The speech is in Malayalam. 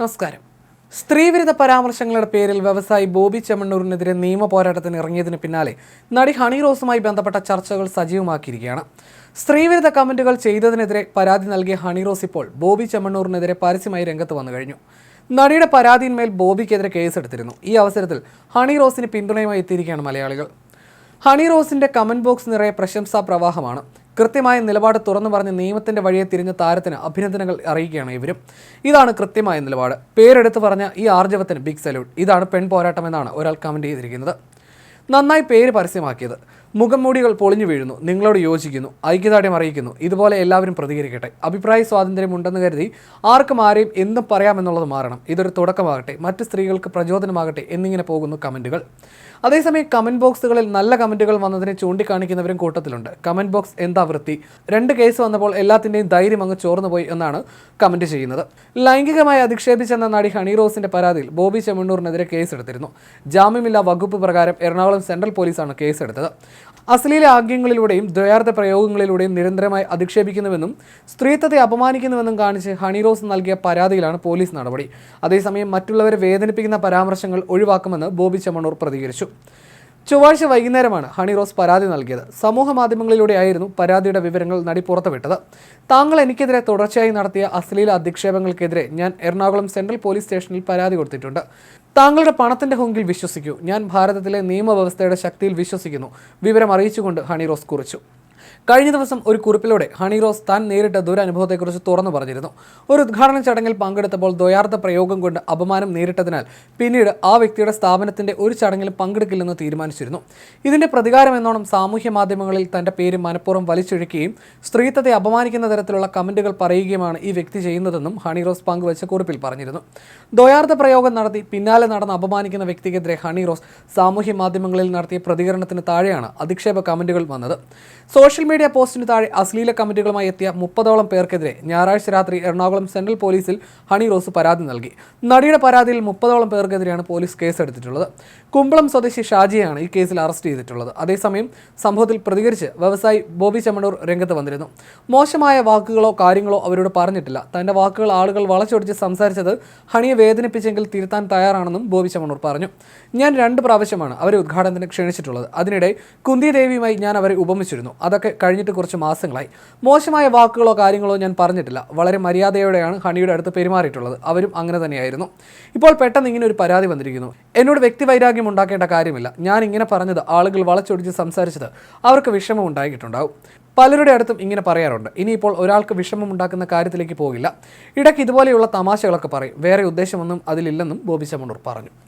നമസ്കാരം. സ്ത്രീവിരുദ്ധ പരാമർശങ്ങളുടെ പേരിൽ വ്യവസായി ബോബി ചെമ്മണ്ണൂരിനെതിരെ നിയമ പോരാട്ടത്തിന് ഇറങ്ങിയതിന് പിന്നാലെ നടി ഹണി റോസുമായി ബന്ധപ്പെട്ട ചർച്ചകൾ സജീവമാക്കിയിരിക്കുകയാണ്. സ്ത്രീവിരുദ്ധ കമന്റുകൾ ചെയ്തതിനെതിരെ പരാതി നൽകിയ ഹണി റോസ് ഇപ്പോൾ ബോബി ചെമ്മണ്ണൂരിനെതിരെ പരസ്യമായി രംഗത്ത് വന്നു കഴിഞ്ഞു. നടിയുടെ പരാതിയിന്മേൽ ബോബിക്കെതിരെ കേസെടുത്തിരുന്നു. ഈ അവസരത്തിൽ ഹണി റോസിന് പിന്തുണയുമായി എത്തിയിരിക്കുകയാണ് മലയാളികൾ. ഹണി റോസിന്റെ കമന്റ് ബോക്സ് നിറയെ പ്രശംസാ പ്രവാഹമാണ് കൃത്യമായ നിലപാട് തുറന്നു പറഞ്ഞ് നിയമത്തിന്റെ വഴിയെ തിരിഞ്ഞ താരത്തിന് അഭിനന്ദനങ്ങൾ അറിയിക്കുകയാണ് ഇവരും. ഇതാണ് കൃത്യമായ നിലപാട്. പേരെടുത്ത് പറഞ്ഞ ഈ ആർജവത്തിന് ബിഗ് സല്യൂട്ട് ഇതാണ് പെൺ പോരാട്ടം എന്നാണ് ഒരാൾ കമന്റ് ചെയ്തിരിക്കുന്നത്. നന്നായി പേര് പരസ്യമാക്കിയത്. മുഖംമൂടികൾ പൊളിഞ്ഞു വീഴുന്നു. നിങ്ങളോട് യോജിക്കുന്നു. ഐക്യദാർഢ്യം അറിയിക്കുന്നു. ഇതുപോലെ എല്ലാവരും പ്രതികരിക്കട്ടെ. അഭിപ്രായ സ്വാതന്ത്ര്യം ഉണ്ടെന്ന് കരുതി ആർക്കും ആരെയും എന്തും പറയാമെന്നുള്ളത് മാറണം. ഇതൊരു തുടക്കമാകട്ടെ. മറ്റ് സ്ത്രീകൾക്ക് പ്രചോദനമാകട്ടെ എന്നിങ്ങനെ പോകുന്നു കമന്റുകൾ അതേസമയം കമന്റ് ബോക്സുകളിൽ നല്ല കമന്റുകൾ വന്നതിനെ ചൂണ്ടിക്കാണിക്കുന്നവരും കൂട്ടത്തിലുണ്ട്. കമന്റ് ബോക്സ് എന്താ വൃത്തി? രണ്ട് കേസ് വന്നപ്പോൾ എല്ലാത്തിന്റെയും ധൈര്യം അങ്ങ് ചോർന്നുപോയി എന്നാണ് കമന്റ് ചെയ്യുന്നത്. ലൈംഗികമായി അധിക്ഷേപിച്ചെന്ന നടി ഹണി റോസിന്റെ പരാതിയിൽ ബോബി ചെമ്മണ്ണൂറിനെതിരെ കേസെടുത്തിരുന്നു. ജാമ്യമില്ലാ വകുപ്പ് പ്രകാരം എറണാകുളം സെൻട്രൽ പോലീസാണ് കേസെടുത്തത്. അശ്ലീല ആംഗ്യങ്ങളിലൂടെയും ദ്വയാർത്ഥ പ്രയോഗങ്ങളിലൂടെയും നിരന്തരമായി അധിക്ഷേപിക്കുന്നുവെന്നും സ്ത്രീത്വത്തെ അപമാനിക്കുന്നുവെന്നും കാണിച്ച് ഹണി റോസ് നൽകിയ പരാതിയിലാണ് പോലീസ് നടപടി. അതേസമയം മറ്റുള്ളവരെ വേദനിപ്പിക്കുന്ന പരാമർശങ്ങൾ ഒഴിവാക്കുമെന്ന് ബോബി ചെമ്മണൂർ പ്രതികരിച്ചു. ചൊവ്വാഴ്ച വൈകുന്നേരമാണ് ഹണി റോസ് പരാതി നൽകിയത്. സമൂഹ മാധ്യമങ്ങളിലൂടെയായിരുന്നു പരാതിയുടെ വിവരങ്ങൾ നടി പുറത്തുവിട്ടത്. താങ്കൾ എനിക്കെതിരെ തുടർച്ചയായി നടത്തിയ അശ്ലീല അധിക്ഷേപങ്ങൾക്കെതിരെ ഞാൻ എറണാകുളം സെൻട്രൽ പോലീസ് സ്റ്റേഷനിൽ പരാതി കൊടുത്തിട്ടുണ്ട്. താങ്കളുടെ പണത്തിന്റെ ഹുങ്കിൽ വിശ്വസിക്കൂ. ഞാൻ ഭാരതത്തിലെ നിയമവ്യവസ്ഥയുടെ ശക്തിയിൽ വിശ്വസിക്കുന്നു. വിവരം അറിയിച്ചുകൊണ്ട് ഹണി റോസ് കുറിച്ചു. കഴിഞ്ഞ ദിവസം ഒരു കുറിപ്പിലൂടെ ഹണി റോസ് താൻ നേരിട്ട ദുരനുഭവത്തെക്കുറിച്ച് തുറന്നു പറഞ്ഞിരുന്നു. ഒരു ഉദ്ഘാടന ചടങ്ങിൽ പങ്കെടുത്തപ്പോൾ ദ്വയാർത്ഥ പ്രയോഗം കൊണ്ട് അപമാനം നേരിട്ടതിനാൽ പിന്നീട് ആ വ്യക്തിയുടെ സ്ഥാപനത്തിന്റെ ഒരു ചടങ്ങിലും പങ്കെടുക്കില്ലെന്ന് തീരുമാനിച്ചിരുന്നു. ഇതിന്റെ പ്രതികാരം എന്നോണം സാമൂഹ്യ മാധ്യമങ്ങളിൽ തന്റെ പേര് മനഃപൂർവം വലിച്ചൊഴുക്കുകയും സ്ത്രീത്വത്തെ അപമാനിക്കുന്ന തരത്തിലുള്ള കമന്റുകൾ പറയുകയുമാണ് ഈ വ്യക്തി ചെയ്യുന്നതെന്നും ഹണി റോസ് പങ്കുവച്ച കുറിപ്പിൽ പറഞ്ഞിരുന്നു. ദ്വയാർത്ഥ പ്രയോഗം നടത്തി പിന്നാലെ നടന്ന അപമാനിക്കുന്ന വ്യക്തിക്കെതിരെ ഹണി റോസ് സാമൂഹ്യ മാധ്യമങ്ങളിൽ നടത്തിയ പ്രതികരണത്തിന് താഴെയാണ് അധിക്ഷേപ കമന്റുകൾ വന്നത്. മീഡിയ പോസ്റ്റിന് താഴെ അശ്ലീല കമന്റുകളുമായി എത്തിയ മുപ്പതോളം പേർക്കെതിരെ ഞായറാഴ്ച രാത്രി എറണാകുളം സെൻട്രൽ പോലീസിൽ ഹണി റോസ് പരാതി നൽകി. നടിയുടെ പരാതിയിൽ മുപ്പതോളം പേർക്കെതിരെയാണ് പോലീസ് കേസെടുത്തിട്ടുള്ളത്. കുമ്പളം സ്വദേശി ഷാജിയാണ് ഈ കേസിൽ അറസ്റ്റ് ചെയ്തിട്ടുള്ളത്. അതേസമയം സംഭവത്തിൽ പ്രതികരിച്ച് വ്യവസായി ബോബി ചമ്മണൂർ രംഗത്ത് വന്നിരുന്നു. മോശമായ വാക്കുകളോ കാര്യങ്ങളോ അവരോട് പറഞ്ഞിട്ടില്ല. തന്റെ വാക്കുകൾ ആളുകൾ വളച്ചൊടിച്ച് സംസാരിച്ചത് ഹണിയെ വേദനിപ്പിച്ചെങ്കിൽ തിരുത്താൻ തയ്യാറാണെന്നും ബോബി ചമ്മണൂർ പറഞ്ഞു. ഞാൻ രണ്ട് പ്രാവശ്യമാണ് അവരെ ഉദ്ഘാടനത്തിന് ക്ഷണിച്ചിട്ടുള്ളത്. അതിനിടെ കുന്തി ദേവിയുമായി ഞാൻ അവരെ ഉപമിച്ചിരുന്നു. അതൊക്കെ കഴിഞ്ഞിട്ട് കുറച്ച് മാസങ്ങളായി. മോശമായ വാക്കുകളോ കാര്യങ്ങളോ ഞാൻ പറഞ്ഞിട്ടില്ല. വളരെ മര്യാദയോടെയാണ് ഹണിയുടെ അടുത്ത് പെരുമാറിയിട്ടുള്ളത്. അവരും അങ്ങനെ തന്നെയായിരുന്നു. ഇപ്പോൾ പെട്ടെന്ന് ഇങ്ങനെ ഒരു പരാതി വന്നിരിക്കുന്നു. എന്നോട് വ്യക്തിവൈരാഗ്യം ഉണ്ടാക്കേണ്ട കാര്യമില്ല. ഞാൻ ഇങ്ങനെ പറഞ്ഞത് ആളുകൾ വളച്ചൊടിച്ച് സംസാരിച്ചത് അവർക്ക് വിഷമം ഉണ്ടായിട്ടുണ്ടാവും. പലരുടെ അടുത്തും ഇങ്ങനെ പറയാറുണ്ട്. ഇനിയിപ്പോൾ ഒരാൾക്ക് വിഷമം ഉണ്ടാക്കുന്ന കാര്യത്തിലേക്ക് പോകില്ല. ഇടയ്ക്ക് ഇതുപോലെയുള്ള തമാശകളൊക്കെ പറയും. വേറെ ഉദ്ദേശമൊന്നും അതിലില്ലെന്നും ബോബി ചമ്മണൂർ പറഞ്ഞു.